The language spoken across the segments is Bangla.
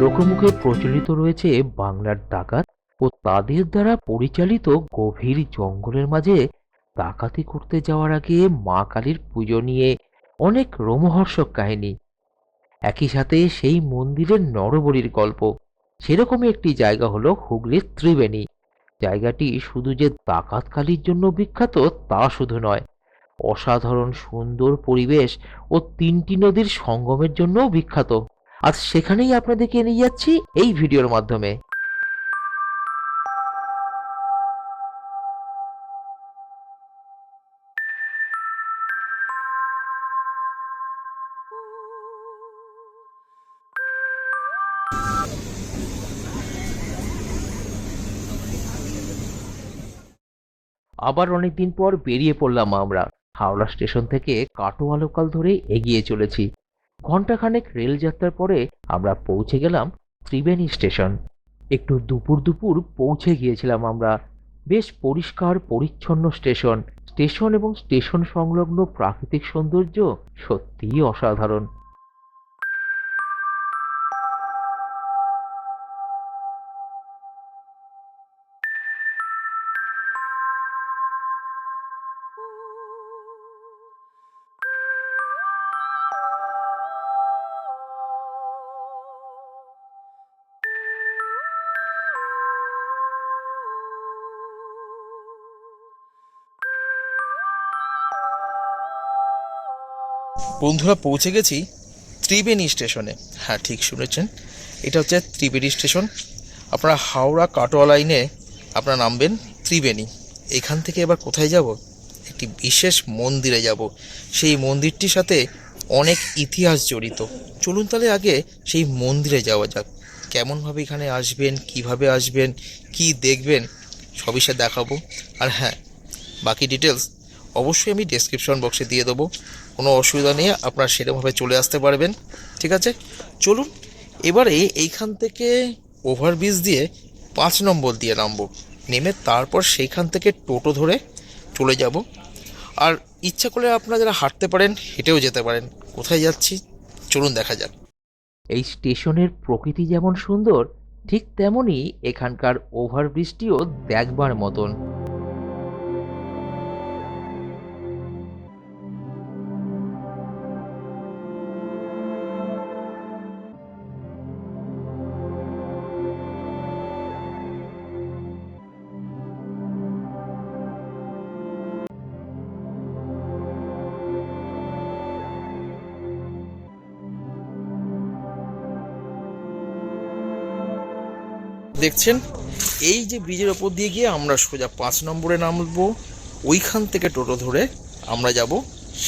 লোকমুখে প্রচলিত রয়েছে বাংলার ডাকাত ও তাদের দ্বারা পরিচালিত গভীর জঙ্গলের মাঝে ডাকাতি করতে যাওয়ার আগে মা কালীর পুজো নিয়ে অনেক রোমহর্ষক কাহিনী। একই সাথে সেই মন্দিরের নরবলির গল্প। সেরকমই একটি জায়গা হলো হুগলির ত্রিবেণী। জায়গাটি শুধু যে ডাকাত কালীর জন্য বিখ্যাত তা শুধু নয়, অসাধারণ সুন্দর পরিবেশ ও তিনটি নদীর সঙ্গমের জন্যও বিখ্যাত। আজ সেখানেই আপনাদেরকে নিয়ে যাচ্ছি এই ভিডিওর মাধ্যমে। আবার অনেকদিন পর বেরিয়ে পড়লাম আমরা। হাওড়া স্টেশন থেকে কাটোয়া লোকাল ধরে এগিয়ে চলেছি। ঘন্টাখানেক রেল যাত্রার পরে আমরা পৌঁছে গেলাম ত্রিবেণী স্টেশন। একটু দুপুর দুপুর পৌঁছে গিয়েছিলাম আমরা। বেশ পরিষ্কার, পরিচ্ছন্ন স্টেশন। স্টেশন এবং স্টেশন সংলগ্ন প্রাকৃতিক সৌন্দর্য সত্যিই অসাধারণ। বন্ধুরা, পৌঁছে গেছি ত্রিবেণী স্টেশনে। হ্যাঁ ঠিক শুনেছেন। এটা হচ্ছে ত্রিবেণী স্টেশন। আপনারা হাওড়া কাটোয়া লাইনে আপনারা নামবেন ত্রিবেণী। এখান থেকে এবার কোথায় যাব? একটি বিশেষ মন্দিরে যাব। সেই মন্দিরটির সাথে অনেক ইতিহাস জড়িত। চলুন তাহলে আগে সেই মন্দিরে যাওয়া যাক। কেমনভাবে এখানে আসবেন, কীভাবে আসবেন, কি দেখবেন, সবই সে দেখাবো। আর হ্যাঁ বাকি ডিটেলস অবশ্যই আমি ডেসক্রিপশন বক্সে দিয়ে দেবো। কোনো অসুবিধা নেই, আপনারা সেরকমভাবে চলে আসতে পারবেন, ঠিক আছে? চলুন, এবারে এইখান থেকে ওভারব্রিজ দিয়ে পাঁচ নম্বর দিয়ে নামবো। নেমে তারপর সেইখান থেকে টোটো ধরে চলে যাব। আর ইচ্ছা করলে আপনারা যারা হাঁটতে পারেন, হেঁটেও যেতে পারেন। কোথায় যাচ্ছি? চলুন দেখা যাক। এই স্টেশনের প্রকৃতি যেমন সুন্দর, ঠিক তেমনই এখানকার ওভারব্রিজটিও দেখবার মতন। দেখছেন? এই যে ব্রিজের ওপর দিয়ে গিয়ে আমরা সোজা পাঁচ নম্বরে নামবো, ওইখান থেকে টোটো ধরে আমরা যাব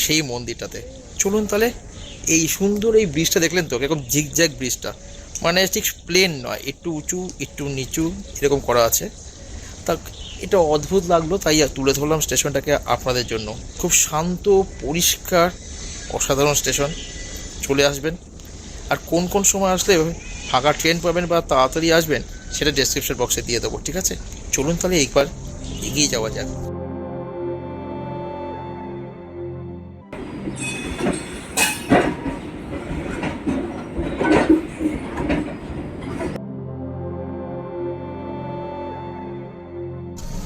সেই মন্দিরটাতে। চলুন তাহলে এই সুন্দর এই ব্রিজটা দেখলেন তো, এরকম জিগজ্যাগ ব্রিজটা। মানে ঠিক প্লেন নয়, একটু উঁচু, একটু নিচু, এরকম করা আছে। তা এটা অদ্ভুত লাগল, তাই তুলে ধরলাম স্টেশনটাকে আপনাদের জন্য। খুব শান্ত, পরিষ্কার, অসাধারণ স্টেশন। চলে আসবেন। আর কোন কোন সময় আসলে ফাঁকা ট্রেন পাবেন বা তাড়াতাড়ি আসবেন সেটা ডেসক্রিপশন বক্সে দিয়ে দেবো, ঠিক আছে? চলুন তাহলে একবার এগিয়ে যাওয়া যাক।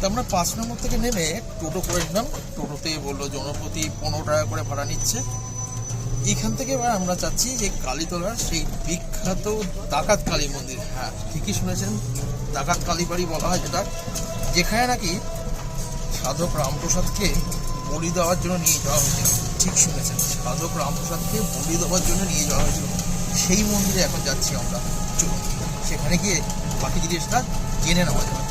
আমরা পাঁচ নম্বর থেকে নেমে টোটো করে নিলাম। টোটোতে বলল, জনপ্রতি পনেরো টাকা করে ভাড়া নিচ্ছে। এখান থেকে এবার আমরা চাচ্ছি যে কালীতলার সেই বিখ্যাত ডাকাত কালী মন্দির। হ্যাঁ ঠিকই শুনেছেন ডাকাত কালী বাড়ি বলা হয় যেটা, যেখানে নাকি সাধক রামপ্রসাদকে বলি দেওয়ার জন্য নিয়ে যাওয়া হয়েছিল। ঠিক শুনেছেন, সাধক রামপ্রসাদকে বলি দেওয়ার জন্য নিয়ে যাওয়া হয়েছিল। সেই মন্দিরে এখন যাচ্ছি আমরা। চলুন, সেখানে গিয়ে বাকি জিনিসটা জেনে নেওয়া যাবে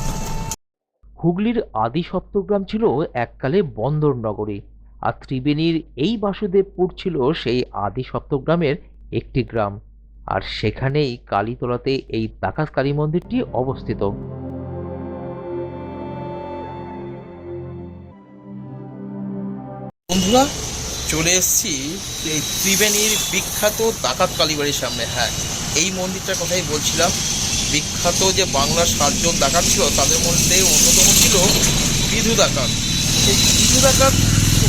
হুগলির আদি সপ্তগ্রাম ছিল এককালে বন্দর নগরী। আর ত্রিবেণীর এই বাসুদেবপুর ছিল সেই আদি সপ্তগ্রামের একটি গ্রাম। আর সেখানেই কালীতলাতে এই ডাকাত কালী মন্দিরটি অবস্থিত। বন্ধুরা, চলে এসেছি এই ত্রিবেণীর বিখ্যাত ডাকাত কালীবাড়ির সামনে। হ্যাঁ এই মন্দিরটার কথাই বলছিলাম। বিখ্যাত যে বাংলার সাতজন ডাকাত ছিল, তাদের মধ্যে অন্যতম ছিল বিধু ডাকাত সেই বিধু ডাকাত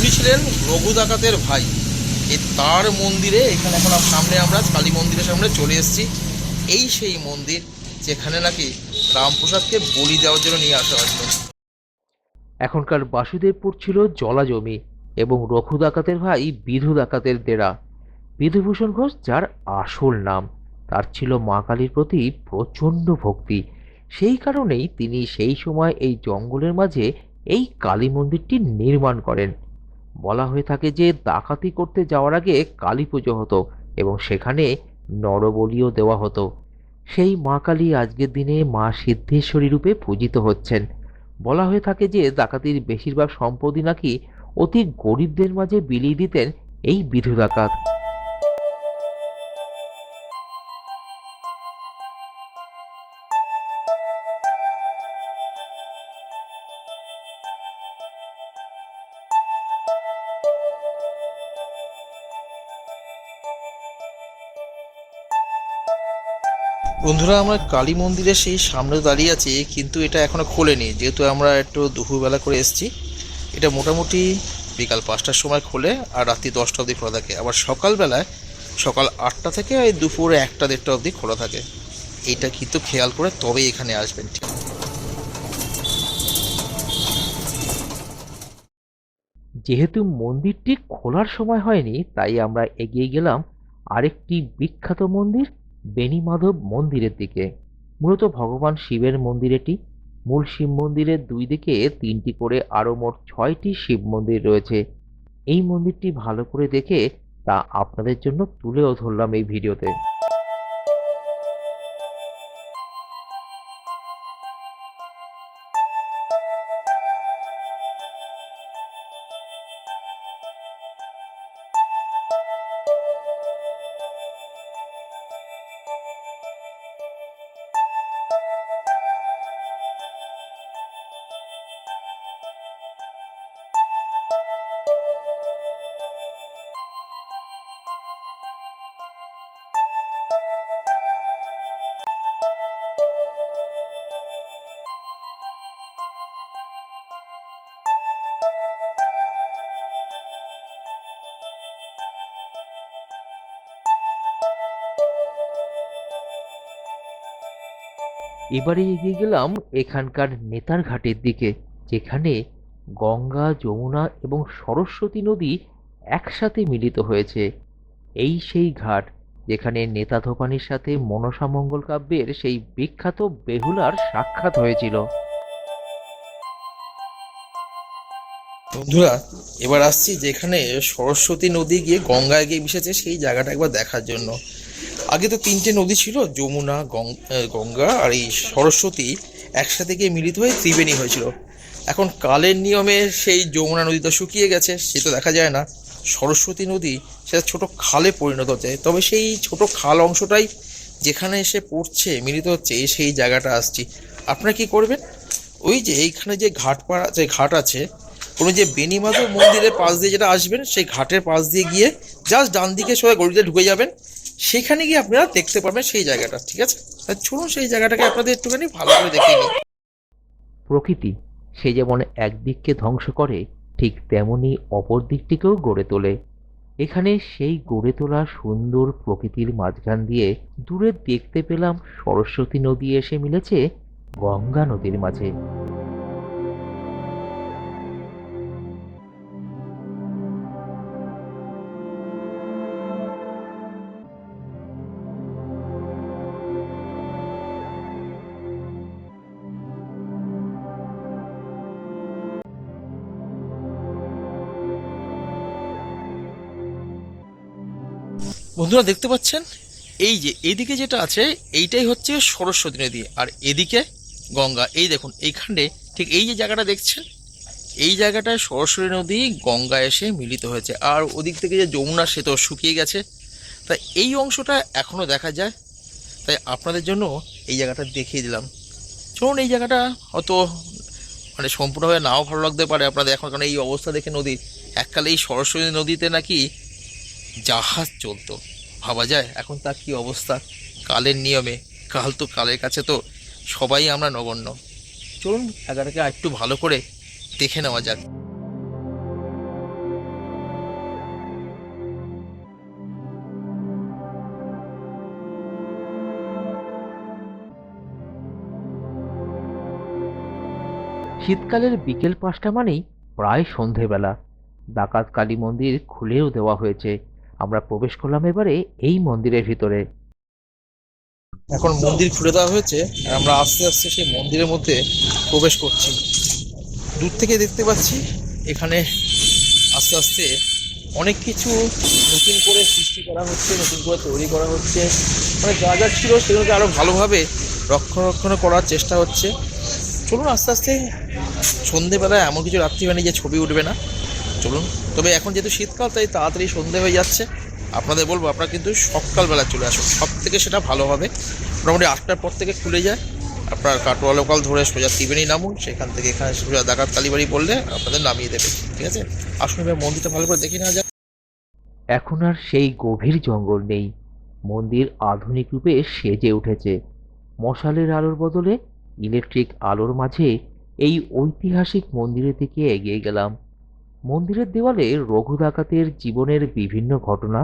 উনি ছিলেন রঘু ডাকাতের ভাই। এই তার মন্দিরে, এখানে এখন সামনে আমরা কালী মন্দিরের সামনে চলে এসেছি। এই সেই মন্দির যেখানে নাকি রামপ্রসাদকে বলি দেওয়ার জন্য নিয়ে আসা হয়েছিল। এখনকার বাসুদেবপুর ছিল জলা জমি এবং রঘু ডাকাতের ভাই বিধু ডাকাতের ডেরা বিধুভূষণ ঘোষ, যার আসল নাম, তার ছিল মা কালীর প্রতি প্রচণ্ড ভক্তি। সেই কারণেই তিনি সেই সময় এই জঙ্গলের মাঝে এই কালী মন্দিরটি নির্মাণ করেন। বলা হয়ে থাকে যে ডাকাতি করতে যাওয়ার আগে কালী পুজো হতো এবং সেখানে নরবলিও দেওয়া হতো। সেই মা কালী আজকের দিনে মা সিদ্ধেশ্বরী রূপে পূজিত হচ্ছেন। বলা হয়ে থাকে যে ডাকাতির বেশিরভাগ সম্পদই নাকি অতি গরিবদের মাঝে বিলিয়ে দিতেন এই বিধু ডাকাত বন্ধুরা, আমরা কালী মন্দিরের সেই সামনে দাঁড়িয়ে আছি, কিন্তু এটা এখনও খোলেনি। যেহেতু আমরা একটু দুপুরবেলা করে এসেছি, এটা মোটামুটি বিকাল পাঁচটার সময় খোলে আর রাত্রি দশটা অবধি খোলা থাকে। আবার সকালবেলায় সকাল আটটা থেকে ওই দুপুর একটা দেড়টা অবধি খোলা থাকে। এইটা কিন্তু খেয়াল করে তবেই এখানে আসবেন। ঠিক যেহেতু মন্দিরটি খোলার সময় হয়নি, তাই আমরা এগিয়ে গেলাম আরেকটি বিখ্যাত মন্দির বেণীমাধব মন্দিরের দিকে। মূলত ভগবান শিবের মন্দির এটি মূল শিব মন্দিরের দুই দিকে তিনটি করে আরও মোট ছয়টি শিব মন্দির রয়েছে। এই মন্দিরটি ভালো করে দেখে তা আপনাদের জন্য তুলেও ধরলাম এই ভিডিওতে। এবারে এগিয়ে গেলাম এখানকার নেতার ঘাটের দিকে, যেখানে গঙ্গা, যমুনা এবং সরস্বতী নদী একসাথে মিলিত হয়েছে। এই সেই ঘাট, যেখানে নেতা ধোপানির সাথে মনসা মঙ্গল কাব্যের সেই বিখ্যাত বেহুলার সাক্ষাৎ হয়েছিল। বন্ধুরা, এবার আসছি যেখানে সরস্বতী নদী গিয়ে গঙ্গায় গিয়ে মিশেছে, সেই জায়গাটা একবার দেখার জন্য। আগে তো তিনটে নদী ছিল, যমুনা গঙ্গা আর এই সরস্বতী একসাথে গিয়ে মিলিত হয়ে ত্রিবেণী হয়েছিল। এখন কালের নিয়মে সেই যমুনা নদী তো শুকিয়ে গেছে, সে তো দেখা যায় না। সরস্বতী নদী সেটা ছোট খালে পরিণত হচ্ছে, তবে সেই ছোট খাল অংশটাই যেখানে এসে পড়ছে, মিলিত হচ্ছে সেই জায়গাটা আসছি। আপনারা কি করবেন? ওই যে এইখানে যে ঘাট পাড়া, যে ঘাট আছে কোনো যে বেনিমাধব মন্দিরের পাশ দিয়ে যেটা আসবেন, সেই ঘাটের পাশ দিয়ে গিয়ে জাস্ট ডান দিকে সবাই গলিতে ঢুকে যাবেন। সেখানে গিয়ে আপনারা দেখতে পারবেন সেই জায়গাটা, ঠিক আছে? তা চলুন সেই জায়গাটাকে আপনাদের একটুখানি ভালো করে দেখে নিই। প্রকৃতি সে যেমন একদিককে ধ্বংস করে, ঠিক তেমনি অপর দিকটিকেও গড়ে তোলে। এখানে সেই গড়ে তোলা সুন্দর প্রকৃতির মাঝখান দিয়ে দূরে দেখতে পেলাম সরস্বতী নদী এসে মিলেছে গঙ্গা নদীর মাঝে। বন্ধুরা দেখতে পাচ্ছেন? এই যে, এদিকে যেটা আছে, এইটাই হচ্ছে সরস্বতী নদী। আর এদিকে গঙ্গা। এই দেখুন, এইখানে ঠিক এই যে জায়গাটা দেখছেন, এই জায়গাটায় সরস্বতী নদী গঙ্গা এসে মিলিত হয়েছে। আর ওদিক থেকে যে যমুনা, সে তো শুকিয়ে গেছে। তাই এই অংশটা এখনও দেখা যায়। তাই আপনাদের জন্য এই জায়গাটা দেখিয়ে দিলাম। চলুন, এই জায়গাটা হয়তো মানে সম্পূর্ণভাবে নাও ভালো লাগতে পারে আপনাদের। এখন কারণ এই অবস্থা দেখে নদীর এককালে এই সরস্বতী নদীতে নাকি জাহাজ চলতো। ভাবা যায়, এখন তার কী অবস্থা? কালের নিয়মে, কাল তো কালের কাছে তো সবাই আমরা নগণ্য। চলুন জায়গাটাকে একটু ভালো করে দেখে নেওয়া যাক। শীতকালের বিকেল পাঁচটা মানেই প্রায় সন্ধেবেলা। ডাকাত কালী মন্দির খুলেও দেওয়া হয়েছে। আমরা প্রবেশ করলাম এবারে এই মন্দিরের ভিতরে। এখন মন্দির খুলে দেওয়া হয়েছে আর আমরা আস্তে আস্তে সেই মন্দিরের মধ্যে প্রবেশ করছি। দূর থেকে দেখতে পাচ্ছি এখানে আস্তে আস্তে অনেক কিছু নতুন করে সৃষ্টি করা হচ্ছে, নতুন করে তৈরি করা হচ্ছে। মানে যা যা ছিল সেগুলোকে আরও ভালোভাবে রক্ষণাবেক্ষণ করার চেষ্টা হচ্ছে। চলুন আস্তে আস্তে সন্ধেবেলায় এমন কিছু রাত্রি রাত্রিবাণী যে ছবি উঠবে না। চলুন। তবে এখন যেহেতু শীতকাল, তাই তাড়াতাড়ি সন্ধে হয়ে যাচ্ছে। আপনাদের বলব, আপনারা কিন্তু সকালবেলা চলে আসুন। সব থেকে সেটা ভালো হবে। মোটামুটি আটটার পর থেকে খুলে যায়। আপনার কাটোয়া লোকাল ধরে সোজা ত্রিবেণী নামুন। সেখান থেকে এখানে সোজা ডাকাত কালীবাড়ি বললে আপনাদের নামিয়ে দেবে। ঠিক আছে? আসুন এবার মন্দিরটা ভালো করে দেখে নেওয়া যাক। এখন আর সেই গভীর জঙ্গল নেই। মন্দির আধুনিক রূপে সেজে উঠেছে। মশালের আলোর বদলে ইলেকট্রিক আলোর মাঝে এই ঐতিহাসিক মন্দিরের দিকে এগিয়ে গেলাম। মন্দিরের দেওয়ালে রঘু ডাকাতের জীবনের বিভিন্ন ঘটনা,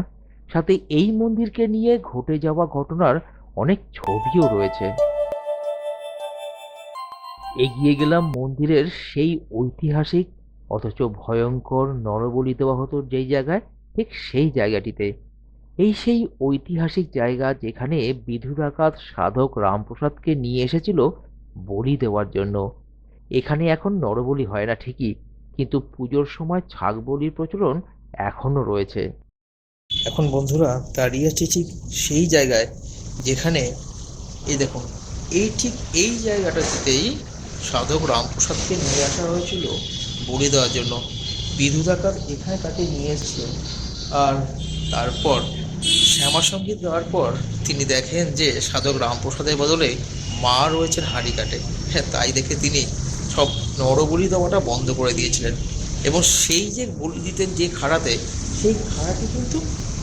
সাথে এই মন্দিরকে নিয়ে ঘটে যাওয়া ঘটনার অনেক ছবিও রয়েছে। এগিয়ে গেলাম মন্দিরের সেই ঐতিহাসিক, অথচ ভয়ঙ্কর নরবলি দেওয়া হতো যেই জায়গায়, ঠিক সেই জায়গাটিতে। এই সেই ঐতিহাসিক জায়গা যেখানে বিধু ডাকাত সাধক রামপ্রসাদকে নিয়ে এসেছিল বলি দেওয়ার জন্য। এখানে এখন নরবলি হয় না ঠিকই। কিন্তু পুজোর সময় ছাগ বলির প্রচলন এখনও রয়েছে। এখন বন্ধুরা, দাঁড়িয়ে আছি ঠিক সেই জায়গায় যেখানে, এই দেখুন, এই ঠিক এই জায়গাটাতেই সাধক রামপ্রসাদকে নিয়ে আসা হয়েছিল বলি দেওয়ার জন্য। বিধু ডাকাত এখানে তাকে নিয়ে এসেছিলেন। আর তারপর শ্যামা সংগীত দেওয়ার পর তিনি দেখেন যে সাধক রামপ্রসাদের বদলে মা রয়েছেন হাঁড়ি কাটে হ্যাঁ তাই দেখে তিনি সব নরবলি দেওয়াটা বন্ধ করে দিয়েছিলেন। এবং সেই যে বলি দিতেন যে খাড়াতে, সেই খাড়াটি কিন্তু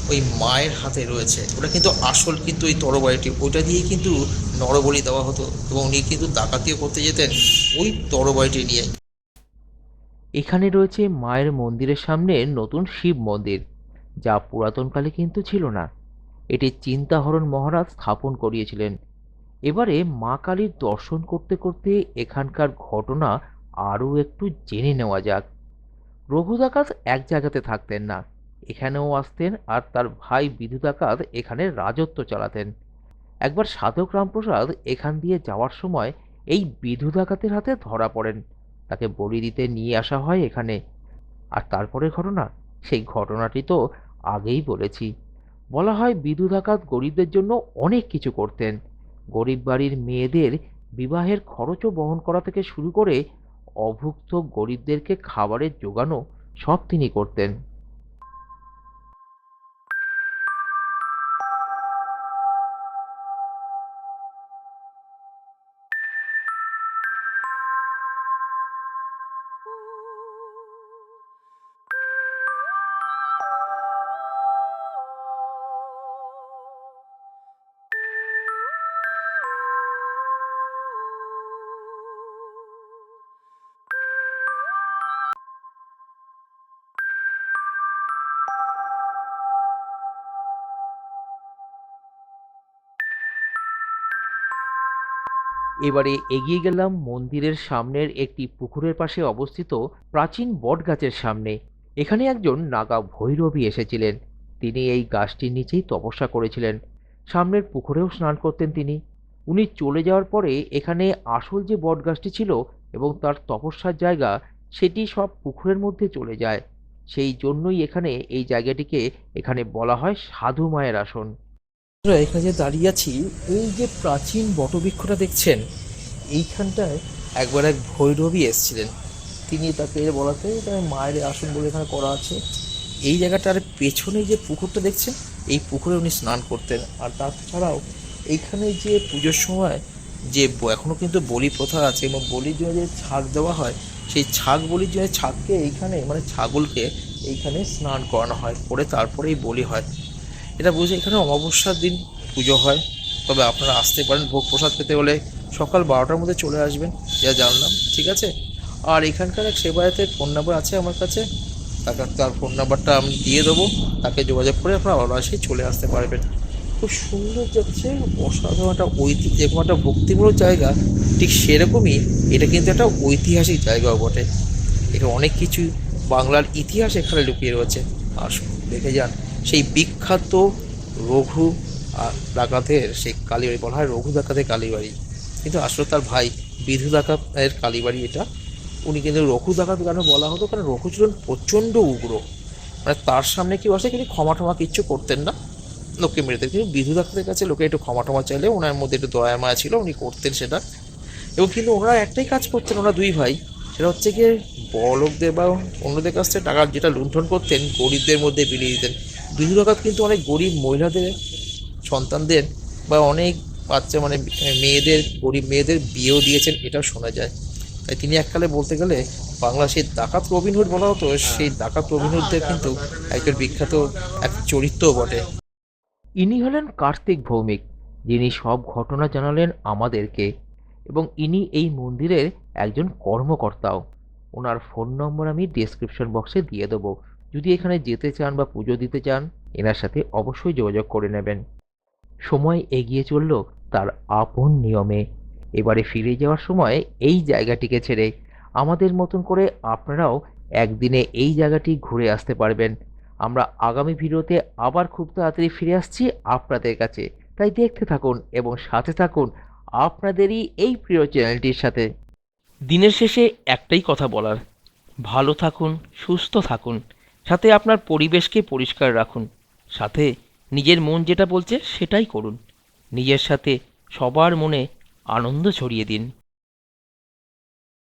ওই মায়ের হাতে রয়েছে। ওটা কিন্তু আসল কিন্তু ওই তরবারিটি। ওইটা দিয়ে কিন্তু নরবলি দেওয়া হতো এবং উনি কিন্তু ডাকাতিও করতে যেতেন ওই তরবারিটি নিয়ে। এখানে রয়েছে মায়ের মন্দিরের সামনে নতুন শিব মন্দির, যা পুরাতনকালে কিন্তু ছিল না। এটি চিন্তাহরণ মহারাজ স্থাপন করিয়েছিলেন। এবারে মা কালীর দর্শন করতে করতে এখানকার ঘটনা আরও একটু জেনে নেওয়া যাক। রঘু ডাকাত এক জায়গাতে থাকতেন না, এখানেও আসতেন আর তার ভাই ডাকাত এখানে রাজত্ব চালাতেন। একবার সাধক রামপ্রসাদ এখান দিয়ে যাওয়ার সময় এই বিধু ডাকাতের হাতে ধরা পড়েন। তাকে বলি দিতে নিয়ে আসা হয় এখানে। আর তারপরে ঘটনা? সেই ঘটনাটি তো আগেই বলেছি। বলা হয় বিধু ডাকাত গরিবদের জন্য অনেক কিছু করতেন। গরিব বাড়ির মেয়েদের বিবাহের খরচও বহন করা থেকে শুরু করে অভুক্ত গরিবদেরকে খাবারের জোগানো সব তিনি করতেন। এবারে এগিয়ে গেলাম মন্দিরের সামনের একটি পুকুরের পাশে অবস্থিত প্রাচীন বটগাছের সামনে। এখানে একজন নাগা ভৈরবী এসেছিলেন। তিনি এই গাছটির নিচেই তপস্যা করেছিলেন। সামনের পুকুরেও স্নান করতেন তিনি। উনি চলে যাওয়ার পরে এখানে আসল যে বটগাছটি ছিল এবং তার তপস্যার জায়গা, সেটি সব পুকুরের মধ্যে চলে যায়। সেই জন্যই এখানে এই জায়গাটিকে এখানে বলা হয় সাধু মায়ের আসন। আমরা এখানে যে দাঁড়িয়ে আছি, এই যে প্রাচীন বটবৃক্ষটা দেখছেন, এইখানটায় একবার এক ভৈরবী এসেছিলেন। তিনি তাকে বলাতে এটা মায়ের আসন বলে এখানে করা আছে। এই জায়গাটার পেছনে যে পুকুরটা দেখছেন, এই পুকুরে উনি স্নান করতেন। আর তাছাড়াও এইখানে যে পুজোর সময় যে এখনও কিন্তু বলি প্রথা আছে এবং বলির জন্য যে ছাগ দেওয়া হয়, সেই ছাগ বলির জন্য ছাগকে এইখানে মানে ছাগলকে এইখানে স্নান করানো হয়, করে তারপরেই বলি হয়। এটা বুঝে এখানে অমাবস্যার দিন পুজো হয়। তবে আপনারা আসতে পারেন, ভোগ প্রসাদ পেতে হলে সকাল বারোটার মধ্যে চলে আসবেন, যা জানলাম, ঠিক আছে? আর এখানকার এক সেবায়তের ফোন নাম্বার আছে আমার কাছে। তাকে তার ফোন নাম্বারটা আমি দিয়ে দেবো। তাকে যোগাযোগ করে আপনারা অনায়াসেই চলে আসতে পারবেন। খুব সুন্দর যাচ্ছে, অসাধারণ একটা ঐতিহ্য যেরকম একটা ভক্তিমূলক জায়গা, ঠিক সেরকমই এটা কিন্তু একটা ঐতিহাসিক জায়গাও বটে। এটা অনেক কিছু বাংলার ইতিহাস এখানে লুকিয়ে রয়েছে। আসুন, দেখে যান। সেই বিখ্যাত রঘু ডাকাতের সেই কালীবাড়ি বলা হয় রঘু ডাকাতের কালীবাড়ি। কিন্তু আসলে তার ভাই বিধু ডাকাতের কালীবাড়ি এটা। উনি কিন্তু রঘু ডাকাত কেন বলা হতো কারণ রঘু ছিলেন প্রচণ্ড উগ্র। মানে তার সামনে কি বসে কিন্তু ক্ষমা টমা কিচ্ছু করতেন না। লোককে মেরে দিতেন কিন্তু বিধু ডাক্তারের কাছে লোকে একটু ক্ষমা টমা চাইলে ওনার মধ্যে একটু দয়া মায়া ছিল, উনি করতেন সেটা। এবং কিন্তু ওনারা একটাই কাজ করতেন ওরা দুই ভাই। সেটা হচ্ছে গিয়ে বড় লোকদের বা অন্যদের কাছ থেকে টাকা যেটা লুণ্ঠন করতেন, গরিবদের মধ্যে বিলিয়ে দিতেন। বিধু ডাকাত কিন্তু অনেক গরিব মহিলাদের, সন্তানদের বা অনেক বাচ্চা মানে মেয়েদের, গরিব মেয়েদের বিয়েও দিয়েছেন, এটাও শোনা যায়। তাই তিনি এককালে বলতে গেলে বাংলা সেই ডাকাত রবিনহুড বলা হতো, সেই ডাকাত রবিনহুডদের কিন্তু একজন বিখ্যাত এক চরিত্রও বটে। ইনি হলেন কার্তিক ভৌমিক, যিনি সব ঘটনা জানালেন আমাদেরকে, এবং ইনি এই মন্দিরের একজন কর্মকর্তাও। ওনার ফোন নম্বর আমি ডেসক্রিপশন বক্সে দিয়ে দেবো। যদি এখানে যেতে চান বা পুজো দিতে চান, এনার সাথে অবশ্যই যোগাযোগ করে নেবেন। সময় এগিয়ে চলল তার আপন নিয়মে। এবারে ফিরে যাওয়ার সময় এই জায়গাটিকে ছেড়ে আমাদের মতন করে আপনারাও একদিনে এই জায়গাটি ঘুরে আসতে পারবেন। আমরা আগামী ভিডিওতে আবার খুব তাড়াতাড়ি ফিরে আসছি আপনাদের কাছে। তাই দেখতে থাকুন এবং সাথে থাকুন আপনাদেরই এই প্রিয় চ্যানেলটির সাথে। দিনের শেষে একটাই কথা বলার। ভালো থাকুন, সুস্থ থাকুন। সাথে আপনার পরিবেশকে পরিষ্কার রাখুন। সাথে নিজের মন যেটা বলছে সেটাই করুন। নিজের সাথে সবার মনে আনন্দ ছড়িয়ে দিন।